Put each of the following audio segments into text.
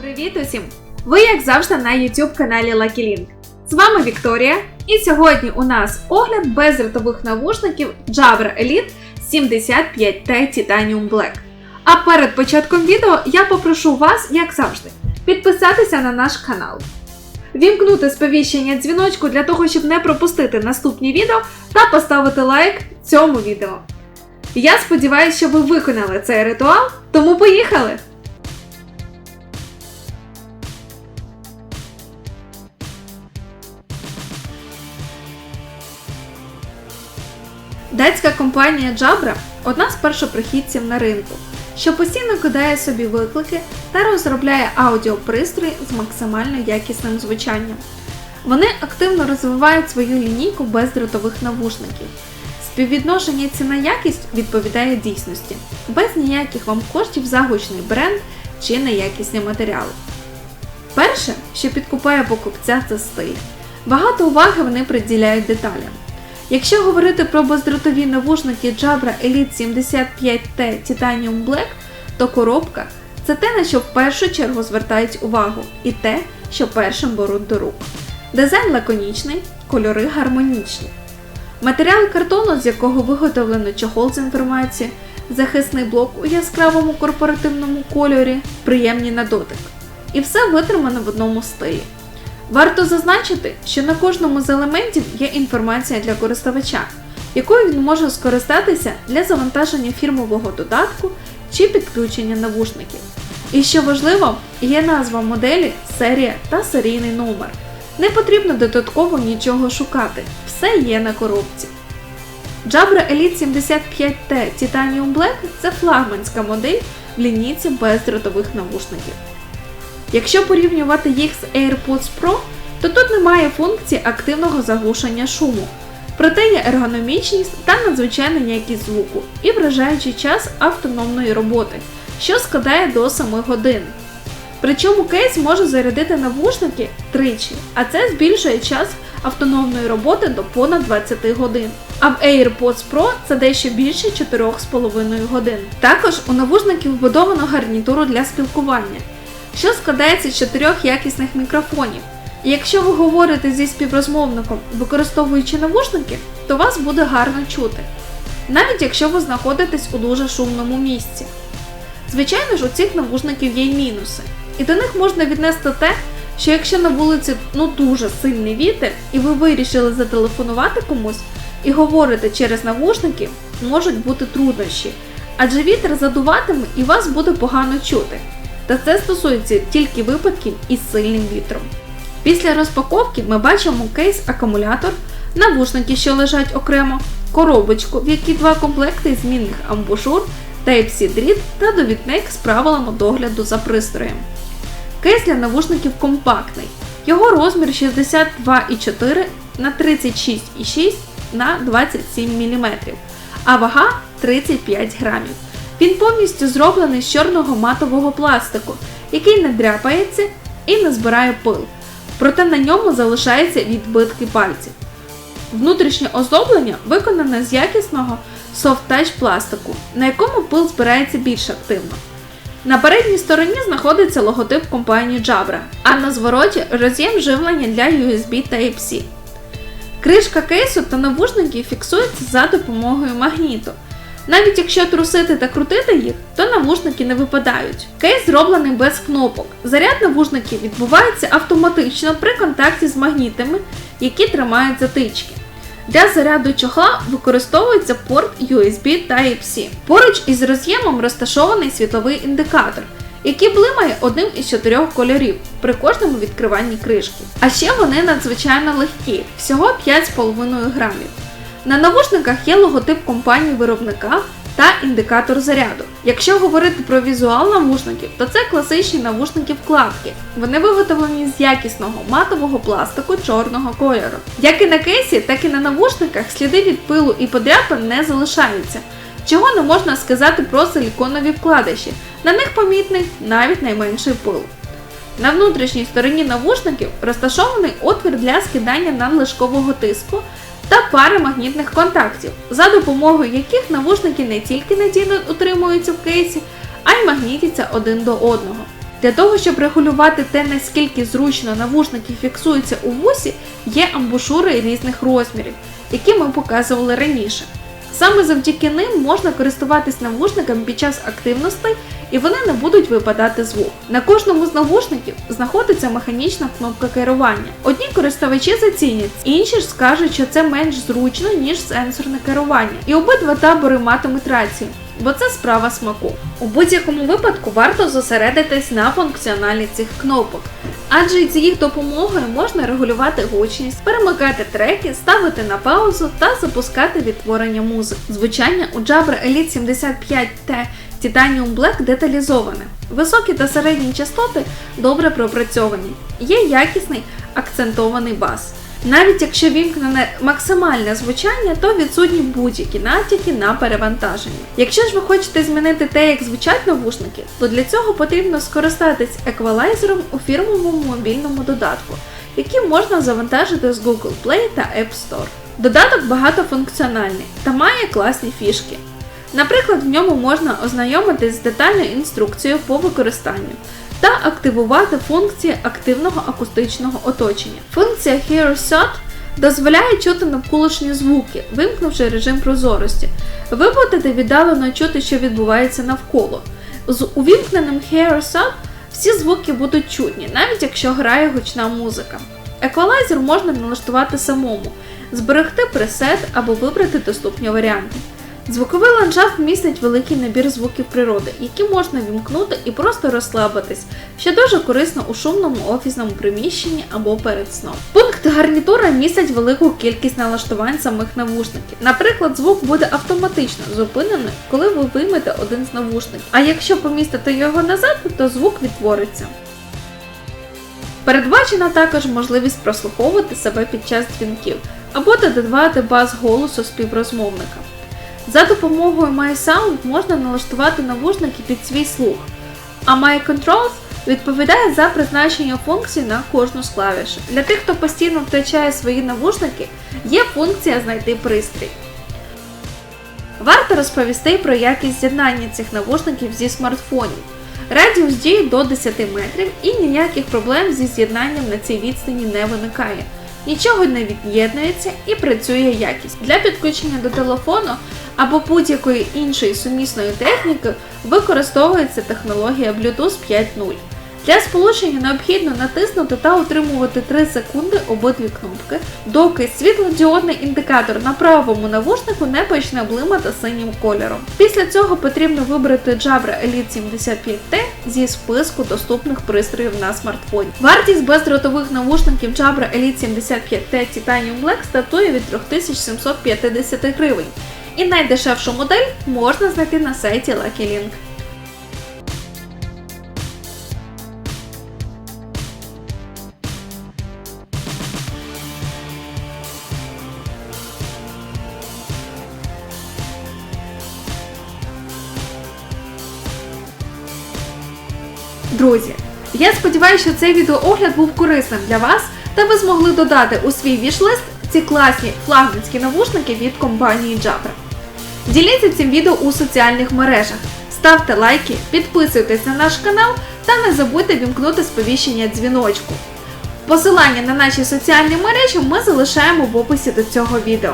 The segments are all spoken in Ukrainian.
Привіт усім! Ви, як завжди, на YouTube каналі Lucky Link. З вами Вікторія, і сьогодні у нас огляд безротових навушників Jabra Elite 75T Titanium Black. А перед початком відео я попрошу вас, як завжди, підписатися на наш канал, вімкнути сповіщення дзвіночку для того, щоб не пропустити наступні відео, та поставити лайк цьому відео. Я сподіваюся, що ви виконали цей ритуал, тому поїхали! Датська компанія Jabra одна з першоприхідців на ринку, що постійно кидає собі виклики та розробляє аудіопристрої з максимально якісним звучанням. Вони активно розвивають свою лінійку бездротових навушників. Співвідношення ціна-якість відповідає дійсності, без ніяких вам коштів за гучний бренд чи неякісні матеріали. Перше, що підкупає покупця, це стиль. Багато уваги вони приділяють деталям. Якщо говорити про бездротові навушники Jabra Elite 75T Titanium Black, то коробка це те, на що в першу чергу звертають увагу, і те, що першим беруть до рук. Дизайн лаконічний, кольори гармонічні. Матеріал картону, з якого виготовлено чохол з інформацією, захисний блок у яскравому корпоративному кольорі, приємні на дотик. І все витримано в одному стилі. Варто зазначити, що на кожному з елементів є інформація для користувача, якою він може скористатися для завантаження фірмового додатку чи підключення навушників. І що важливо, є назва моделі, серія та серійний номер. Не потрібно додатково нічого шукати, все є на коробці. Jabra Elite 75T Titanium Black це флагманська модель в лінійці бездротових навушників. Якщо порівнювати їх з AirPods Pro, то тут немає функції активного заглушення шуму. Проте є ергономічність та надзвичайна якість звуку і вражаючий час автономної роботи, що складає до 7 годин. Причому кейс може зарядити навушники тричі, а це збільшує час автономної роботи до понад 20 годин. А в AirPods Pro це дещо більше 4,5 годин. Також у навушників вбудовано гарнітуру для спілкування що складається з чотирьох якісних мікрофонів. І якщо ви говорите зі співрозмовником, використовуючи навушники, то вас буде гарно чути, навіть якщо ви знаходитесь у дуже шумному місці. Звичайно ж, у цих навушників є й мінуси, і до них можна віднести те, що якщо на вулиці ну дуже сильний вітер, і ви вирішили зателефонувати комусь і говорите через навушники, можуть бути труднощі, адже вітер задуватиме і вас буде погано чути. Та це стосується тільки випадків із сильним вітром. Після розпаковки ми бачимо кейс-акумулятор, навушники, що лежать окремо, коробочку, в якій два комплекти змінних амбушур, Type-C дріт та довідник з правилами догляду за пристроєм. Кейс для навушників компактний. Його розмір 62,4 на 36,6 на 27 мм, а вага 35 грамів. Він повністю зроблений з чорного матового пластику, який не дряпається і не збирає пил, проте на ньому залишаються відбитки пальців. Внутрішнє оздоблення виконане з якісного софт-тач пластику, на якому пил збирається більш активно. На передній стороні знаходиться логотип компанії Jabra, а на звороті роз'єм живлення для USB Type-C. Кришка кейсу та навушники фіксуються за допомогою магніту. Навіть якщо трусити та крутити їх, то навушники не випадають. Кейс зроблений без кнопок. Заряд навушників відбувається автоматично при контакті з магнітами, які тримають затички. Для заряду чохла використовується порт USB Type-C. Поруч із роз'ємом розташований світловий індикатор, який блимає одним із чотирьох кольорів при кожному відкриванні кришки. А ще вони надзвичайно легкі, всього 5,5 грамів. На навушниках є логотип компанії виробника та індикатор заряду. Якщо говорити про візуал навушників, то це класичні навушники вкладки. Вони виготовлені з якісного матового пластику чорного кольору. Як і на кейсі, так і на навушниках сліди від пилу і подряпин не залишаються. Чого не можна сказати про силіконові вкладиші. На них помітний навіть найменший пил. На внутрішній стороні навушників розташований отвір для скидання надлишкового тиску та пари магнітних контактів, за допомогою яких навушники не тільки надійно утримуються в кейсі, а й магнітяться один до одного. Для того, щоб регулювати те, наскільки зручно навушники фіксуються у вусі, є амбушури різних розмірів, які ми показували раніше. Саме завдяки ним можна користуватись навушниками під час активностей і вони не будуть випадати з вух. На кожному з навушників знаходиться механічна кнопка керування. Одні користувачі зацінять, інші ж скажуть, що це менш зручно, ніж сенсорне керування. І обидва табори матимуть рацію. Бо це справа смаку. У будь-якому випадку варто зосередитись на функціоналі цих кнопок, адже з їх допомогою можна регулювати гучність, перемикати треки, ставити на паузу та запускати відтворення музики. Звучання у Jabra Elite 75T Titanium Black деталізоване. Високі та середні частоти добре пропрацьовані. Є якісний акцентований бас. Навіть якщо вімкнене максимальне звучання, то відсутні будь-які натяки на перевантаження. Якщо ж ви хочете змінити те, як звучать навушники, то для цього потрібно скористатись еквалайзером у фірмовому мобільному додатку, який можна завантажити з Google Play та App Store. Додаток багатофункціональний та має класні фішки. Наприклад, в ньому можна ознайомитись з детальною інструкцією по використанню та активувати функції активного акустичного оточення. Функція Hear Shot дозволяє чути навколишні звуки, вимкнувши режим прозорості. Ви будете віддалено чути, що відбувається навколо. З увімкненим Hear Shot всі звуки будуть чутні, навіть якщо грає гучна музика. Еквалайзер можна налаштувати самому, зберегти пресет або вибрати доступні варіанти. Звуковий ландшафт містить великий набір звуків природи, які можна вімкнути і просто розслабитись, що дуже корисно у шумному офісному приміщенні або перед сном. Пункт гарнітура містить велику кількість налаштувань самих навушників. Наприклад, звук буде автоматично зупинений, коли ви виймете один з навушників. А якщо помістити його назад, то звук відтвориться. Передбачена також можливість прослуховувати себе під час дзвінків або додавати бас голосу співрозмовника. За допомогою MySound можна налаштувати навушники під свій слух, а MyControls відповідає за призначення функцій на кожну з клавіш. Для тих, хто постійно втрачає свої навушники, є функція знайти пристрій. Варто розповісти про якість з'єднання цих навушників зі смартфонів. Радіус дії до 10 метрів і ніяких проблем зі з'єднанням на цій відстані не виникає. Нічого не від'єднується і працює якість. Для підключення до телефону або будь-якої іншої сумісної техніки використовується технологія Bluetooth 5.0. Для сполучення необхідно натиснути та утримувати 3 секунди обидві кнопки, доки світлодіодний індикатор на правому навушнику не почне блимати синім кольором. Після цього потрібно вибрати Jabra Elite 75T зі списку доступних пристроїв на смартфоні. Вартість бездротових навушників Jabra Elite 75T Titanium Black стартує від 3750 гривень. І найдешевшу модель можна знайти на сайті Lucky Link. Друзі, я сподіваюся, що цей відеоогляд був корисним для вас, та ви змогли додати у свій вішлист ці класні флагманські навушники від компанії Jabra. Діліться цим відео у соціальних мережах, ставте лайки, підписуйтесь на наш канал та не забудьте вімкнути сповіщення дзвіночку. Посилання на наші соціальні мережі ми залишаємо в описі до цього відео.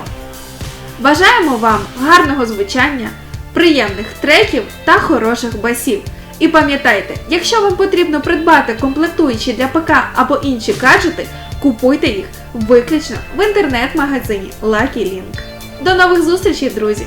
Бажаємо вам гарного звучання, приємних треків та хороших басів. І пам'ятайте, якщо вам потрібно придбати комплектуючі для ПК або інші гаджети, купуйте їх виключно в інтернет-магазині Lucky Link. До нових зустрічей, друзі!